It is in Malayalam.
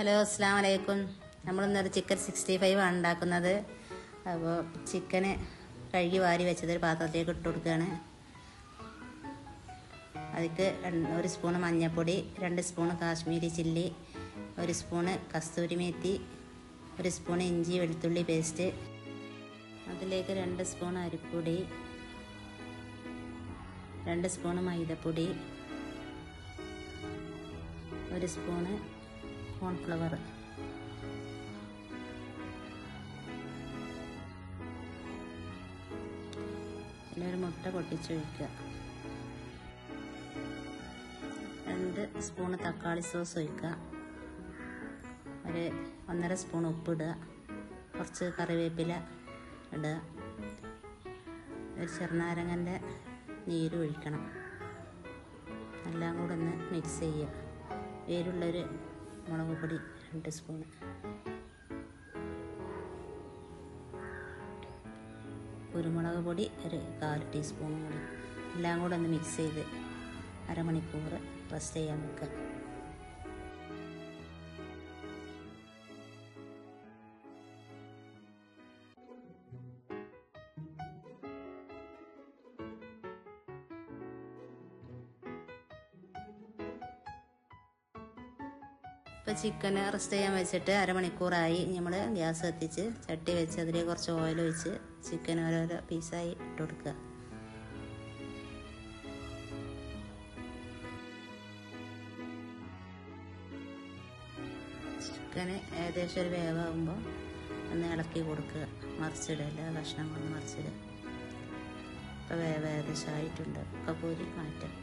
ഹലോ അസ്സാം വലൈക്കും നമ്മളിന്നൊരു ചിക്കൻ സിക്സ്റ്റി ഫൈവ് ആണ് ഉണ്ടാക്കുന്നത്. അപ്പോൾ ചിക്കന് കഴുകി വാരി വെച്ചത് ഒരു പാത്രത്തിലേക്ക് ഇട്ട് കൊടുക്കുകയാണ്. അതിക്ക് ഒരു സ്പൂണ് മഞ്ഞൾപ്പൊടി രണ്ട് സ്പൂണ് കാശ്മീരി ചില്ലി ഒരു സ്പൂണ് കസ്തൂരി മേത്തി ഒരു സ്പൂൺ ഇഞ്ചി വെളുത്തുള്ളി പേസ്റ്റ് അതിലേക്ക് രണ്ട് സ്പൂൺ അരിപ്പൊടി രണ്ട് സ്പൂണ് മൈദപ്പൊടി ഒരു സ്പൂണ് കോൺഫ്ലവർ. ഒരു മുട്ട പൊട്ടിച്ചൊഴിക്കുക. രണ്ട് സ്പൂണ് തക്കാളി സോസ് ഒഴിക്കുക. ഒരു ഒന്നര സ്പൂൺ ഉപ്പിടുക. കുറച്ച് കറിവേപ്പില ഇടുക. ഒരു ചെറുനാരങ്ങന്റെ നീര് ഒഴിക്കണം. എല്ലാം കൂടെ ഒന്ന് മിക്സ് ചെയ്യുക. വേരുള്ളൊരു മുളക് പൊടി രണ്ട് സ്പൂൺ കുരുമുളക് പൊടി ഒരു കാൽ ടീസ്പൂൺ കൂടി. എല്ലാം കൂടെ ഒന്ന് മിക്സ് ചെയ്ത് അരമണിക്കൂർ റെസ്റ്റ് ചെയ്യാൻ വെക്കുക. ഇപ്പോൾ ചിക്കൻ റെസ്റ്റ് ചെയ്യാൻ വെച്ചിട്ട് അരമണിക്കൂറായി. നമ്മൾ ഗ്യാസ് കത്തിച്ച് ചട്ടി വെച്ച് അതിൽ കുറച്ച് ഓയിൽ ഒഴിച്ച് ചിക്കൻ ഓരോരോ പീസായി ഇട്ട് കൊടുക്കുക. ചിക്കന് ഏകദേശം ഒരു വേവാകുമ്പോൾ ഒന്ന് ഇളക്കി കൊടുക്കുക. മറിച്ചിടുക എല്ലാ കഷ്ണങ്ങളും മറിച്ചിടുക ഇപ്പോൾ വേവ് ഏകദേശം ആയിട്ടുണ്ട് ഒക്കെ പൂരി മാറ്റാം.